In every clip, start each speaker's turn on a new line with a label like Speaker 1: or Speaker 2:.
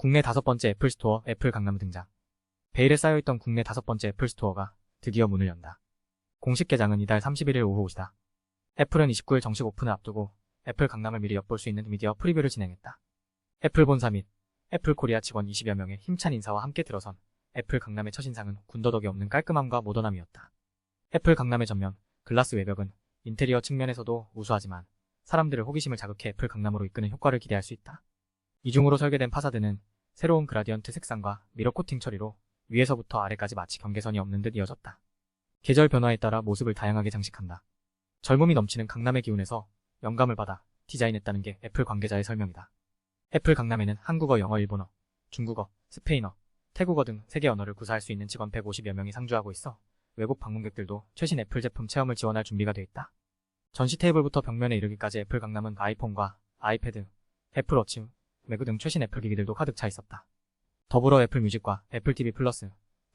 Speaker 1: 국내 다섯 번째 애플 스토어 애플 강남 등장. 베일에 쌓여있던 국내 다섯 번째 애플 스토어가 드디어 문을 연다. 공식 개장은 이달 31일 오후 5시다. 애플은 29일 정식 오픈을 앞두고 애플 강남을 미리 엿볼 수 있는 미디어 프리뷰를 진행했다. 애플 본사 및 애플 코리아 직원 20여 명의 힘찬 인사와 함께 들어선 애플 강남의 첫인상은 군더더기 없는 깔끔함과 모던함이었다. 애플 강남의 전면, 글라스 외벽은 인테리어 측면에서도 우수하지만 사람들의 호기심을 자극해 애플 강남으로 이끄는 효과를 기대할 수 있다. 이중으로 설계된 파사드는 새로운 그라디언트 색상과 미러 코팅 처리로 위에서부터 아래까지 마치 경계선이 없는 듯 이어졌다. 계절 변화에 따라 모습을 다양하게 장식한다. 젊음이 넘치는 강남의 기운에서 영감을 받아 디자인했다는 게 애플 관계자의 설명이다. 애플 강남에는 한국어, 영어, 일본어, 중국어, 스페인어, 태국어 등 세계 언어를 구사할 수 있는 직원 150여 명이 상주하고 있어 외국 방문객들도 최신 애플 제품 체험을 지원할 준비가 돼 있다. 전시 테이블부터 벽면에 이르기까지 애플 강남은 아이폰과 아이패드, 애플 워치, 매그 등 최신 애플 기기들도 가득 차 있었다. 더불어 애플 뮤직과 애플 TV 플러스,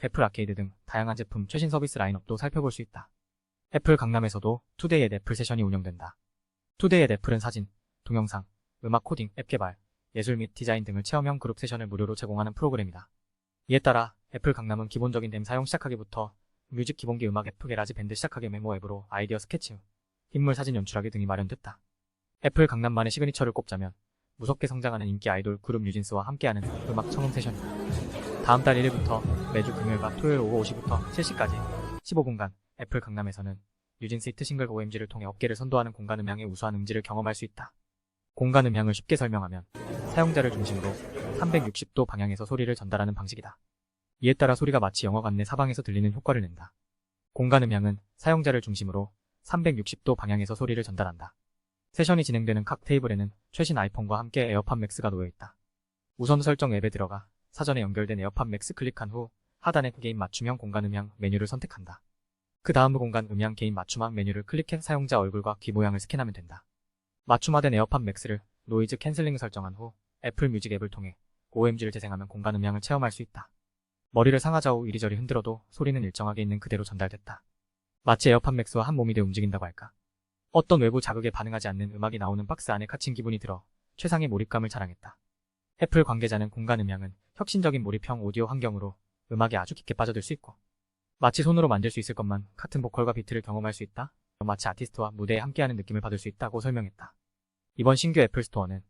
Speaker 1: 애플 아케이드 등 다양한 제품 최신 서비스 라인업도 살펴볼 수 있다. 애플 강남에서도 투데이 앳 애플 세션이 운영된다. 투데이 앳 애플은 사진, 동영상, 음악 코딩, 앱 개발, 예술 및 디자인 등을 체험형 그룹 세션을 무료로 제공하는 프로그램이다. 이에 따라 애플 강남은 기본적인 댐 사용 시작하기부터 뮤직 기본기 음악 앱 게라지 밴드 시작하기 메모 앱으로 아이디어 스케치, 인물 사진 연출하기 등이 마련됐다. 애플 강남만의 시그니처를 꼽자면 무섭게 성장하는 인기 아이돌 그룹 뉴진스와 함께하는 음악 청음 세션이다. 다음 달 1일부터 매주 금요일과 토요일 오후 5시부터 7시까지 15분간 애플 강남에서는 뉴진스 히트 싱글 OMG를 통해 업계를 선도하는 공간 음향의 우수한 음질을 경험할 수 있다. 공간 음향을 쉽게 설명하면 사용자를 중심으로 360도 방향에서 소리를 전달하는 방식이다. 이에 따라 소리가 마치 영화 관 내 사방에서 들리는 효과를 낸다. 공간 음향은 사용자를 중심으로 360도 방향에서 소리를 전달한다. 세션이 진행되는 각 테이블에는 최신 아이폰과 함께 에어팟 맥스가 놓여 있다. 우선 설정 앱에 들어가 사전에 연결된 에어팟 맥스 클릭한 후 하단의 게임 맞춤형 공간 음향 메뉴를 선택한다. 그 다음 공간 음향 게임 맞춤형 메뉴를 클릭해 사용자 얼굴과 귀 모양을 스캔하면 된다. 맞춤화된 에어팟 맥스를 노이즈 캔슬링 설정한 후 애플 뮤직 앱을 통해 OMG를 재생하면 공간 음향을 체험할 수 있다. 머리를 상하좌우 이리저리 흔들어도 소리는 일정하게 있는 그대로 전달됐다. 마치 에어팟 맥스와 한 몸이 돼 움직인다고 할까. 어떤 외부 자극에 반응하지 않는 음악이 나오는 박스 안에 갇힌 기분이 들어 최상의 몰입감을 자랑했다. 애플 관계자는 공간 음향은 혁신적인 몰입형 오디오 환경으로 음악에 아주 깊게 빠져들 수 있고 마치 손으로 만질 수 있을 것만 같은 보컬과 비트를 경험할 수 있다. 마치 아티스트와 무대에 함께하는 느낌을 받을 수 있다고 설명했다. 이번 신규 애플 스토어는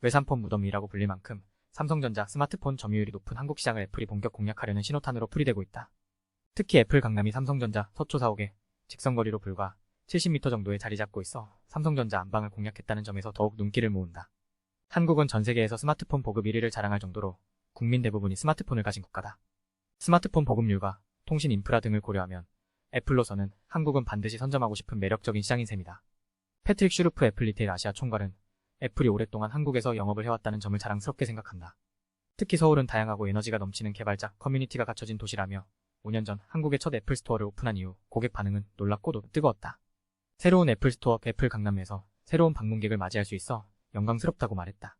Speaker 1: 외산폰 무덤이라고 불릴 만큼 삼성전자 스마트폰 점유율이 높은 한국 시장을 애플이 본격 공략하려는 신호탄으로 풀이되고 있다. 특히 애플 강남이 삼성전자 서초 사옥에 직선거리로 불과 70m 정도에 자리 잡고 있어 삼성전자 안방을 공략했다는 점에서 더욱 눈길을 모은다. 한국은 전 세계에서 스마트폰 보급 1위를 자랑할 정도로 국민 대부분이 스마트폰을 가진 국가다. 스마트폰 보급률과 통신 인프라 등을 고려하면 애플로서는 한국은 반드시 선점하고 싶은 매력적인 시장인 셈이다. 패트릭 슈루프 애플 리테일 아시아 총괄은 애플이 오랫동안 한국에서 영업을 해왔다는 점을 자랑스럽게 생각한다. 특히 서울은 다양하고 에너지가 넘치는 개발자 커뮤니티가 갖춰진 도시라며 5년 전 한국의 첫 애플 스토어를 오픈한 이후 고객 반응은 놀랍고도 뜨거웠다. 새로운 애플 스토어 애플 강남에서 새로운 방문객을 맞이할 수 있어 영광스럽다고 말했다.